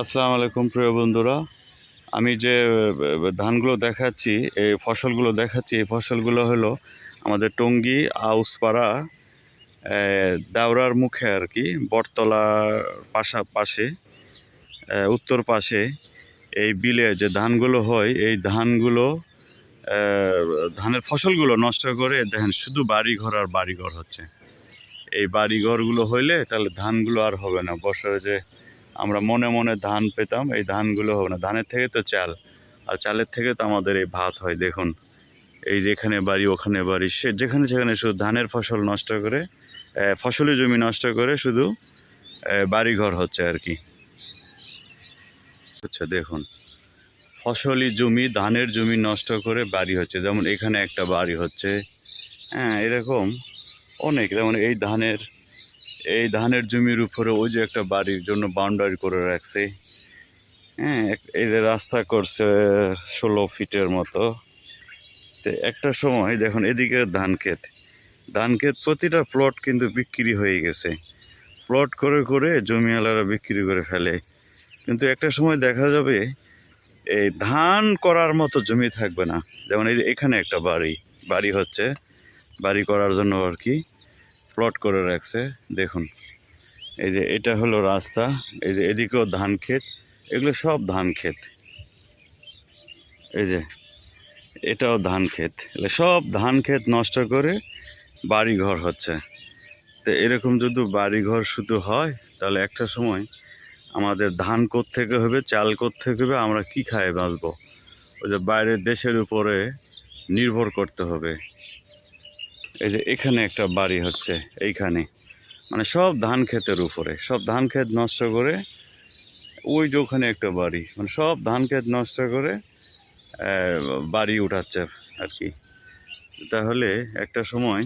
আসসালামু আলাইকুম প্রিয় বন্ধুরা। আমি যে ধানগুলো দেখাচ্ছি এই ফসলগুলো দেখাচ্ছি এই ফসলগুলো হলো আমাদের টঙ্গী আউসপাড়া আহ, দাউরার মুখে আর কি বটতলার পাশা পাশে উত্তর পাশে এই বিলে যে ধানগুলো হয় এই ধানগুলো ধানের ফসলগুলো নষ্ট করে দেখেন শুধু বাড়িঘর আর বাড়িঘর হচ্ছে। এই বাড়িঘরগুলো হইলে তাহলে ধানগুলো আর হবে না। বছরে যে আমরা মনে মনে ধান পেতাম, এই ধানগুলো হবে না। ধানের থেকে তো চাল, আর চালের থেকে তো আমাদের এই ভাত হয়, দেখুন। এই যেখানে বাড়ি, ওখানে বাড়ি, সে যেখানে সেখানে শুধু ধানের ফসল নষ্ট করে ফসলি জমি নষ্ট করে শুধু বাড়িঘর হচ্ছে আর কি। আচ্ছা দেখুন। ফসলি জমি, ধানের জমি নষ্ট করে বাড়ি হচ্ছে। যেমন এখানে একটা বাড়ি হচ্ছে হ্যাঁ এরকম অনেক। যেমন এই ধানের এই ধানের জমির উপরে ওই যে একটা বাড়ির জন্য বাউন্ডারি করে রাখছে। হ্যাঁ এই যে রাস্তা করছে ষোলো ফিটের মতো। তো একটা সময় দেখুন, এদিকে ধান ক্ষেত। ধান ক্ষেত প্রতিটা প্লট কিন্তু বিক্রি হয়ে গেছে। প্লট করে করে জমিওয়ালারা বিক্রি করে ফেলে। কিন্তু একটা সময় দেখা যাবে, এই ধান করার মতো জমি থাকবে না। যেমন এই এখানে একটা বাড়ি বাড়ি হচ্ছে। বাড়ি করার জন্য আর কি প্লট করে রাখছে, দেখুন। এই যে এটা হলো রাস্তা, এই যে এদিকেও ধান ক্ষেত, এগুলো সব ধান ক্ষেত। এই যে এটাও ধান ক্ষেত। সব ধান ক্ষেত নষ্ট করে বাড়ি ঘর হচ্ছে। তো এরকম যদি বাড়ি ঘর শুধু হয়, তাহলে একটা সময় আমাদের ধান থেকে হবে, চাল থেকে হবে, আমরা কি খায় বাঁচবো? ওই যে বাইরের দেশের উপরে নির্ভর করতে হবে। এই যে এখানে একটা বাড়ি হচ্ছে, এইখানে। মানে সব ধান ক্ষেতের উপরে, সব ধান ক্ষেত নষ্ট করে ওই যে ওখানে একটা বাড়ি মানে সব ধান ক্ষেত নষ্ট করে বাড়ি উঠাচ্ছে আর কি। তাহলে একটা সময়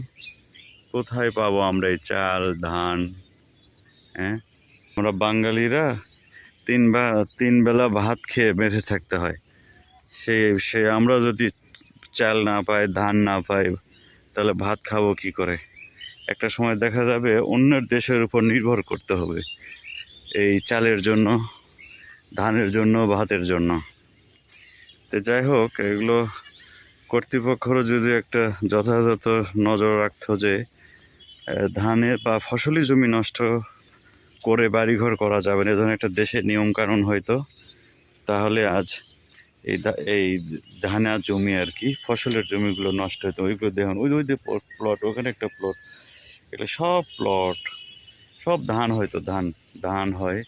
কোথায় পাবো আমরা এই চাল, ধান হ্যাঁ আমরা বাঙালিরা তিন বা, তিন বেলা ভাত খেয়ে বেঁচে থাকতে হয়। সে সে, আমরা যদি চাল না পাই, ধান না পাই তাহলে ভাত খাব কি করে? একটা সময় দেখা যাবে অন্যের দেশের উপর নির্ভর করতে হবে। এই চালের জন্য, ধানের জন্য, ভাতের জন্য। তো যাই হোক, এগুলো কর্তৃপক্ষরও যদি একটা যথাযথ নজর রাখতো যে ধানের বা ফসলি জমি নষ্ট করে বাড়িঘর করা যাবে না, এ ধরনের একটা দেশের নিয়মকানুন হয়তো, তাহলে আজ এই এই ধানা জমি আর কি ফসলের জমিগুলো নষ্ট হতো ওইগুলো দেখুন, ওই ওই যে প্লট ওখানে একটা প্লট এগুলো সব প্লট সব ধান হয়তো, ধান ধান হয়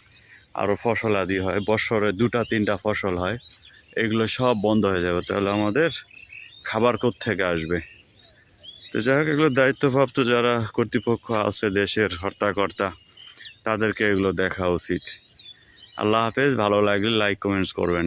আরও ফসল আদি হয় বছরে দুটা, তিনটা ফসল হয়, এগুলো সব বন্ধ হয়ে যাবে, তাহলে আমাদের খাবার থেকে আসবে? তো যাই হোক, এগুলো দায়িত্বপ্রাপ্ত যারা কর্তৃপক্ষ আছে, দেশের হর্তাকর্তা, তাদেরকে এগুলো দেখা উচিত। আল্লাহ হাফেজ, ভালো লাগলে লাইক কমেন্টস করবেন।